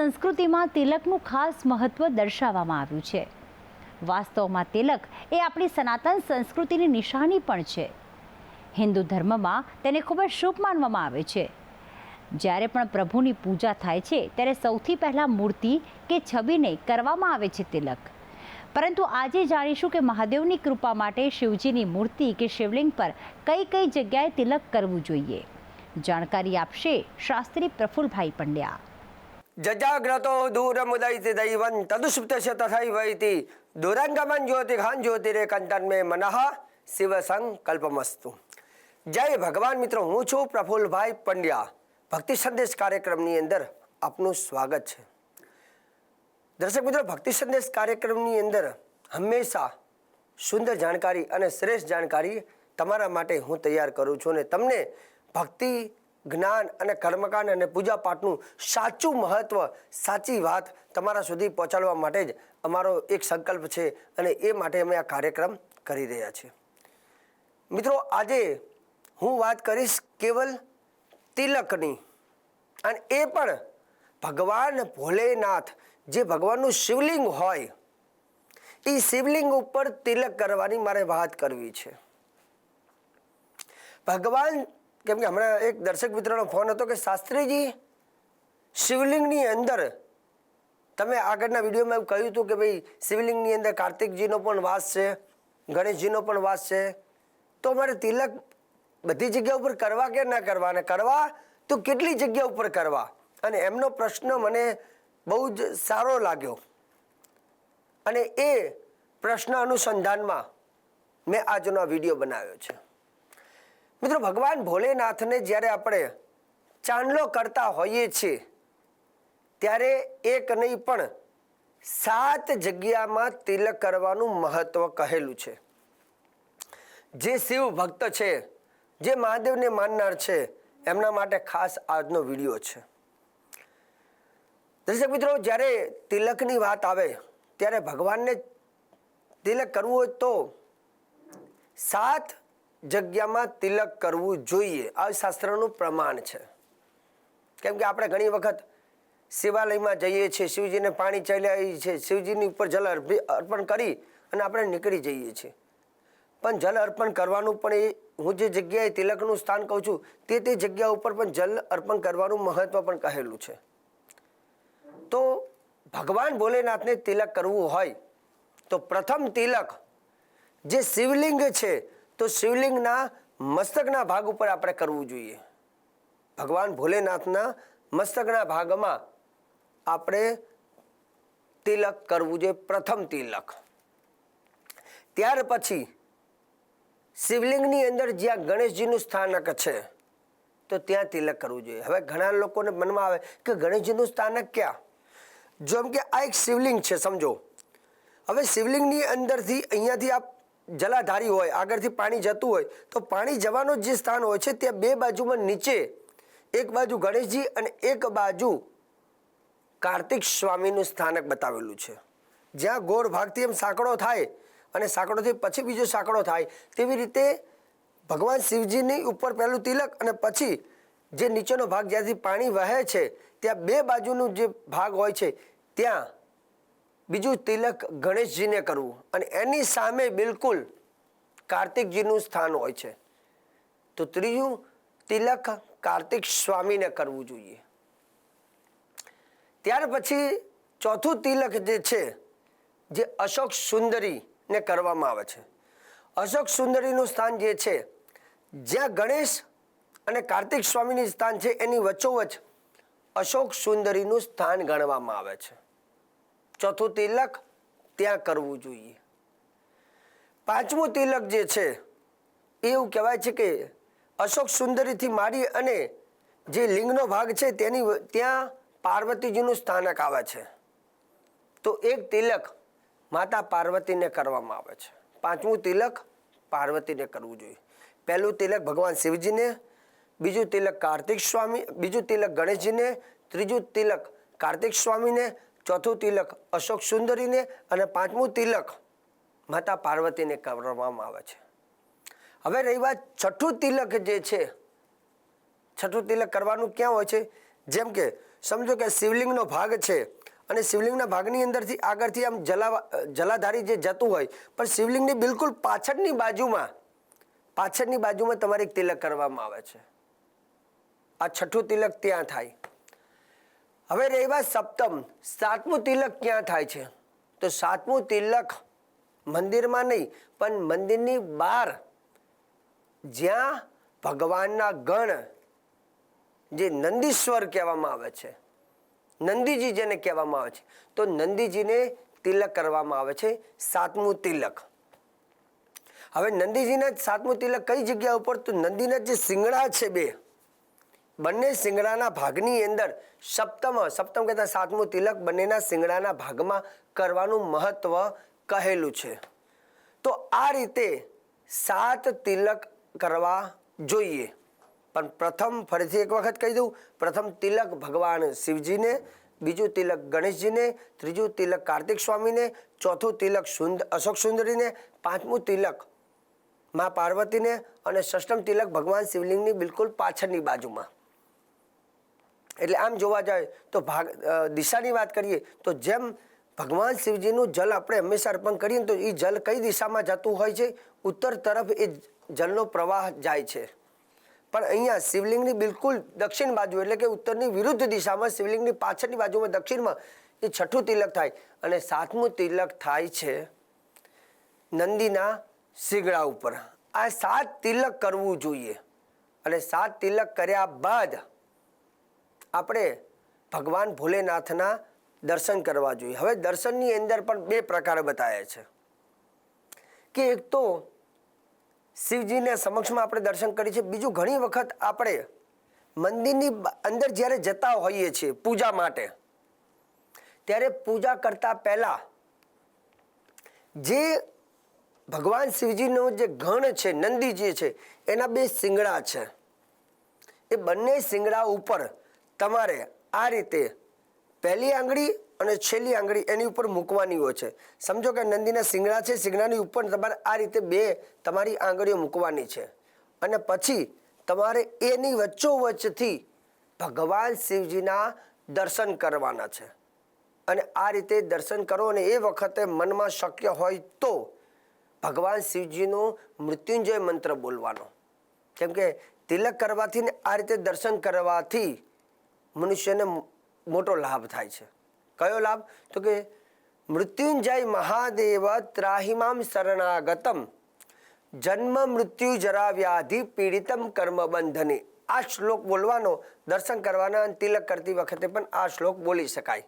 સંસ્કૃતિમાં તિલકનું ખાસ મહત્વ દર્શાવવામાં આવ્યું છે. વાસ્તવમાં તિલક એ આપણી સનાતન સંસ્કૃતિની નિશાની પણ છે. હિન્દુ ધર્મમાં તેને ખૂબ જ શુભ માનવામાં આવે છે. જ્યારે પણ પ્રભુની પૂજા થાય છે, ત્યારે સૌથી પહેલાં મૂર્તિ કે છબીને કરવામાં આવે છે તિલક. પરંતુ આજે જાણીશું કે મહાદેવની કૃપા માટે શિવજીની મૂર્તિ કે શિવલિંગ પર કઈ કઈ જગ્યાએ તિલક કરવું જોઈએ. જાણકારી આપશે શાસ્ત્રી પ્રફુલભાઈ પંડ્યા. જજાગ્રતો દૂરમુદૈતિ દૈવં તદુષુપ્તસ્ય તથૈવૈતિ દુરંગમન જ્યોતિઘાન જ્યોતિરેકંતન મે મનઃ શિવ સંકલ્પમસ્તુ જય ભગવાન મિત્રો હું છું પ્રફુલભાઈ પંડ્યા ભક્તિ સંદેશ કાર્યક્રમની અંદર આપનું સ્વાગત છે દર્શક મિત્રો ભક્તિ સંદેશ કાર્યક્રમની અંદર હંમેશા સુંદર જાણકારી અને શ્રેષ્ઠ જાણકારી તમારા માટે હું તૈયાર કરું છું અને તમને ભક્તિ જ્ઞાન અને કર્મકાંડ અને પૂજાપાઠનું સાચું મહત્ત્વ સાચી વાત તમારા સુધી પહોંચાડવા માટે જ અમારો એક સંકલ્પ છે અને એ માટે અમે આ કાર્યક્રમ કરી રહ્યા છીએ. મિત્રો, આજે હું વાત કરીશ કેવલ તિલકની અને એ પણ ભગવાન ભોલેનાથ, જે ભગવાનનું શિવલિંગ હોય એ શિવલિંગ ઉપર તિલક કરવાની મારે વાત કરવી છે. ભગવાન કેમ કે હમણાં એક દર્શક મિત્રનો ફોન હતો કે શાસ્ત્રીજી, શિવલિંગની અંદર, તમે આગળના વિડીયોમાં એવું કહ્યું હતું કે ભાઈ શિવલિંગની અંદર કાર્તિકજીનો પણ વાસ છે, ગણેશજીનો પણ વાસ છે, તો અમારે તિલક બધી જગ્યા ઉપર કરવા કે ના કરવા અને કરવા, તો કેટલી જગ્યા ઉપર કરવા? અને એમનો પ્રશ્ન મને બહુ જ સારો લાગ્યો. અને એ પ્રશ્ન અનુસંધાનમાં મેં આજનો વીડિયો બનાવ્યો છે. મિત્રો, ભગવાન ભોલેનાથને જ્યારે આપણે ચાંદલો કરતા હોઈએ છીએ, ત્યારે એક નહીં પણ સાત જગ્યામાં તિલક કરવાનું મહત્વ કહેલું છે. જે શિવ ભક્ત છે, જે મહાદેવને માનનાર છે, એમના માટે ખાસ આજનો વીડિયો છે. દર્શક મિત્રો, જ્યારે તિલકની વાત આવે, ત્યારે ભગવાનને તિલક કરવું હોય તો સાત જગ્યામાં તિલક કરવું જોઈએ. આ શાસ્ત્રનું પ્રમાણ છે. કેમ કે આપણે ઘણી વખત શિવાલયમાં જઈએ છીએ, શિવજીને પાણી ચલાવીએ છીએ, શિવજીની ઉપર જલ અર્પી- અર્પણ કરી અને આપણે નીકળી જઈએ છીએ. પણ જલ અર્પણ કરવાનું પણ એ, હું જે જગ્યાએ તિલકનું સ્થાન કહું છું, તે તે જગ્યા ઉપર પણ જલ અર્પણ કરવાનું મહત્વ પણ કહેલું છે. તો ભગવાન ભોલેનાથને તિલક કરવું હોય, તો પ્રથમ તિલક જે શિવલિંગ છે તો શિવલિંગના મસ્તકના ભાગ ઉપર આપણે કરવું જોઈએ. ભગવાન ભોલેનાથના મસ્તકના ભાગમાં આપણે તિલક કરવું જોઈએ, પ્રથમ તિલક. ત્યાર પછી શિવલિંગની અંદર જ્યાં ગણેશજીનું સ્થાનક છે, તો ત્યાં તિલક કરવું જોઈએ. હવે ઘણા લોકોને મનમાં આવે કે ગણેશજીનું સ્થાનક ક્યાં? જેમ કે આ એક શિવલિંગ છે, સમજો. હવે શિવલિંગની અંદરથી અહીંયાથી આપ જલાધારી હોય, આગળથી પાણી જતું હોય, તો પાણી જવાનું જે સ્થાન હોય છે ત્યાં બે બાજુમાં નીચે, એક બાજુ ગણેશજી અને એક બાજુ કાર્તિક સ્વામીનું સ્થાનક બતાવેલું છે. જ્યાં ગોળ ભાગથી એમ સાંકડો થાય અને સાંકડોથી પછી બીજો સાંકડો થાય, તેવી રીતે ભગવાન શિવજીની ઉપર પહેલું તિલક અને પછી જે નીચેનો ભાગ જ્યાંથી પાણી વહે છે, ત્યાં બે બાજુનું જે ભાગ હોય છે, ત્યાં બીજું તિલક ગણેશજીને કરવું. અને એની સામે બિલકુલ કાર્તિકજીનું સ્થાન હોય છે. તો ત્રીજું તિલક કાર્તિક સ્વામીને કરવું જોઈએ. ત્યાર પછી ચોથું તિલક જે છે, જે અશોક સુંદરીને કરવામાં આવે છે. અશોક સુંદરીનું સ્થાન જે છે, જ્યાં ગણેશ અને કાર્તિક સ્વામીનું સ્થાન છે, એની વચ્ચોવચ અશોક સુંદરીનું સ્થાન ગણવામાં આવે છે. ચોથું તિલક ત્યાં કરવું જોઈએ. પાંચમું તિલક જે છે, એવું કહેવાય છે કે અશોક સુંદરીથી મારી અને જે લિંગનો ભાગ છે તેની ત્યાં પાર્વતીજીનું સ્થાનક આવે છે. તો એક તિલક માતા પાર્વતીને કરવામાં આવે છે. પાંચમું તિલક પાર્વતીને કરવું જોઈએ. પહેલું તિલક ભગવાન શિવજીને, બીજું તિલક કાર્તિક સ્વામી, બીજું તિલક ગણેશજીને, ત્રીજું તિલક કાર્તિક સ્વામીને ચોથું તિલક અશોક સુંદરીને અને પાંચમું તિલક માતા પાર્વતીને કરવામાં આવે છે. હવે રહી વાત છઠ્ઠું તિલક જે છે, છઠ્ઠું તિલક કરવાનું ક્યાં હોય છે? જેમ કે, સમજો કે શિવલિંગનો ભાગ છે અને શિવલિંગના ભાગની અંદરથી આગળથી આમ જલા જલાધારી જે જતું હોય, પણ શિવલિંગની બિલકુલ પાછળની બાજુમાં પાછળની બાજુમાં તમારે તિલક કરવામાં આવે છે. આ છઠ્ઠું તિલક ત્યાં થાય. હવે રહી વાત સપ્તમ, સાતમું તિલક ક્યાં થાય છે? તો સાતમું તિલક મંદિરમાં નહીં, પણ મંદિરની બહાર, જ્યાં ભગવાનના ગણ, જે નંદીશ્વર કહેવામાં આવે છે, નંદીજી જેને કહેવામાં આવે છે, તો નંદીજીને તિલક કરવામાં આવે છે, સાતમું તિલક. હવે નંદીજીના સાતમું તિલક કઈ જગ્યા ઉપર? તો નંદીના જે શિંગડા છે બે બંને શિંગડાના ભાગની અંદર સપ્તમ સપ્તમ કહેતા સાતમું તિલક બંનેના શિંગડાના ભાગમાં કરવાનું મહત્વ કહેલું છે. તો આ રીતે સાત તિલક કરવા જોઈએ. પણ પ્રથમ ફરીથી એક વખત કહી દઉં, પ્રથમ તિલક ભગવાન શિવજીને, બીજું તિલક ગણેશજીને, ત્રીજું તિલક કાર્તિક સ્વામીને, ચોથું તિલક સુંદ, અશોક સુંદરીને, પાંચમું તિલક મા પાર્વતીને અને ષષ્ઠમ તિલક ભગવાન શિવલિંગની બિલકુલ પાછળની બાજુમાં. એટલે આમ જોવા જાય તો ભાગ દિશાની વાત કરીએ તો જેમ ભગવાન શિવજીનું જલ આપણે હંમેશા અર્પણ કરીએ તો એ જલ કઈ દિશામાં જતું હોય છે? ઉત્તર તરફ એ જલનો પ્રવાહ જાય છે. પણ અહીંયા શિવલિંગની બિલકુલ દક્ષિણ બાજુ એટલે કે ઉત્તરની વિરુદ્ધ દિશામાં શિવલિંગની પાછળની બાજુમાં દક્ષિણમાં એ છઠ્ઠું તિલક થાય અને સાતમું તિલક થાય છે નંદીના શિગડા ઉપર. આ સાત તિલક કરવું જોઈએ. અને સાત તિલક કર્યા બાદ આપણે ભગવાન ભોલેનાથના દર્શન કરવા જોઈએ. હવે દર્શનની અંદર પણ બે પ્રકાર બતાવ્યા છે. કે એક તો શિવજીને સમક્ષમાં આપણે દર્શન કરીએ છીએ. બીજું ઘણી વખત આપણે મંદિરની અંદર જ્યારે જતા હોઈએ છીએ પૂજા માટે, ત્યારે પૂજા કરતા પહેલા જે ભગવાન શિવજીનો જે ગણ છે નંદીજી છે, એના બે શિંગડા છે. એ બંને શિંગડા ઉપર તમારે આ રીતે પહેલી આંગળી અને છેલ્લી આંગળી એની ઉપર મૂકવાની હોય છે. સમજો કે નંદીના શિંગડા છે, શિંગડાની ઉપર તમારે આ રીતે બે તમારી આંગળીઓ મૂકવાની છે. અને પછી તમારે એની વચ્ચોવચ્ચથી ભગવાન શિવજીના દર્શન કરવાના છે. અને આ રીતે દર્શન કરો અને એ વખતે મનમાં શક્ય હોય તો ભગવાન શિવજીનો મૃત્યુંજય મંત્ર બોલવાનો. કેમ કે તિલક કરવાથી ને આ રીતે દર્શન કરવાથી મનુષ્યને મોટો લાભ થાય છે. કયો લાભ? તો કે મૃત્યુંજય મહાદેવ ત્રાહિમામ શરણાગતમ. જન્મ મૃત્યુ જરા વ્યાધિ પીડિતમ કર્મ બંધને. આ શ્લોક બોલવાનો, દર્શન કરવાના તિલક કરતી વખતે પણ આ શ્લોક બોલી શકાય.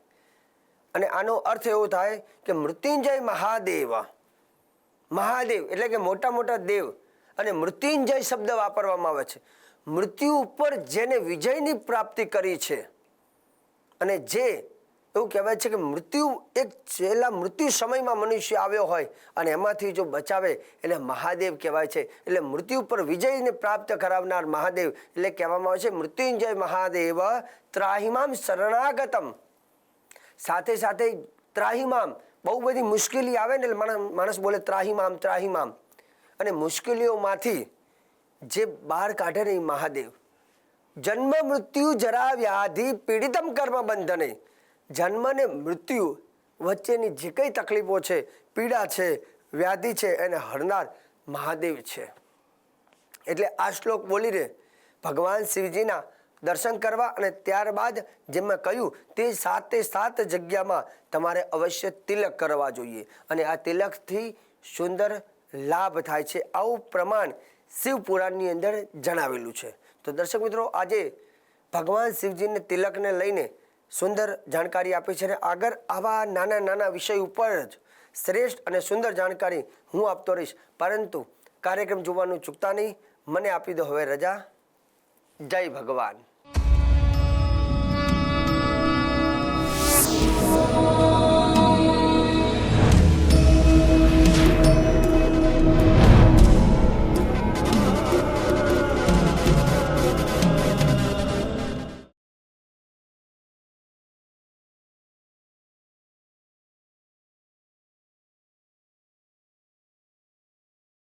અને આનો અર્થ એવો થાય કે મૃત્યુંજય મહાદેવ મહાદેવ એટલે કે મોટા મોટા દેવ અને મૃત્યુંજય શબ્દ વાપરવામાં આવે છે. મૃત્યુ ઉપર જેને વિજયની પ્રાપ્તિ કરી છે અને જે એવું કહેવાય છે કે મૃત્યુ એક છેલ્લા મૃત્યુ સમયમાં મનુષ્ય આવ્યો હોય અને એમાંથી જો બચાવે એટલે મહાદેવ કહેવાય છે. એટલે મૃત્યુ પર વિજયને પ્રાપ્ત કરાવનાર મહાદેવ એટલે કહેવામાં આવે છે મૃત્યુંજય મહાદેવ ત્રાહિમામ શરણાગતમ. સાથે સાથે ત્રાહિમામ બહુ બધી મુશ્કેલી આવે ને માણસ બોલે ત્રાહિમામ ત્રાહિમામ. અને મુશ્કેલીઓમાંથી જે બહાર કાઢે નહીં મહાદેવ. જન્મ મૃત્યુ જરા વ્યાધિ પીડિતમ કર્મ બંધને. જન્મ ને મૃત્યુ વચ્ચેની જે કંઈ તકલીફો છે, પીડા છે, વ્યાધિ છે, એને હરનાર મહાદેવ છે. એટલે આ શ્લોક બોલીને ભગવાન શિવજીના દર્શન કરવા અને ત્યારબાદ જે મેં કહ્યું તે સાતે સાત જગ્યામાં તમારે અવશ્ય તિલક કરવા જોઈએ. અને આ તિલકથી સુંદર લાભ થાય છે. આવું પ્રમાણ શિવ પુરાણની અંદર જણાવેલું છે. તો દર્શક મિત્રો, આજે ભગવાન શિવજીને તિલકને લઈને સુંદર જાણકારી આપી છે અને આગળ આવા નાના નાના વિષય ઉપર જ શ્રેષ્ઠ અને સુંદર જાણકારી હું આપતો રહીશ. પરંતુ કાર્યક્રમ જોવાનું ચૂકતા નહીં. મને આપી દો હવે રજા. જય ભગવાન.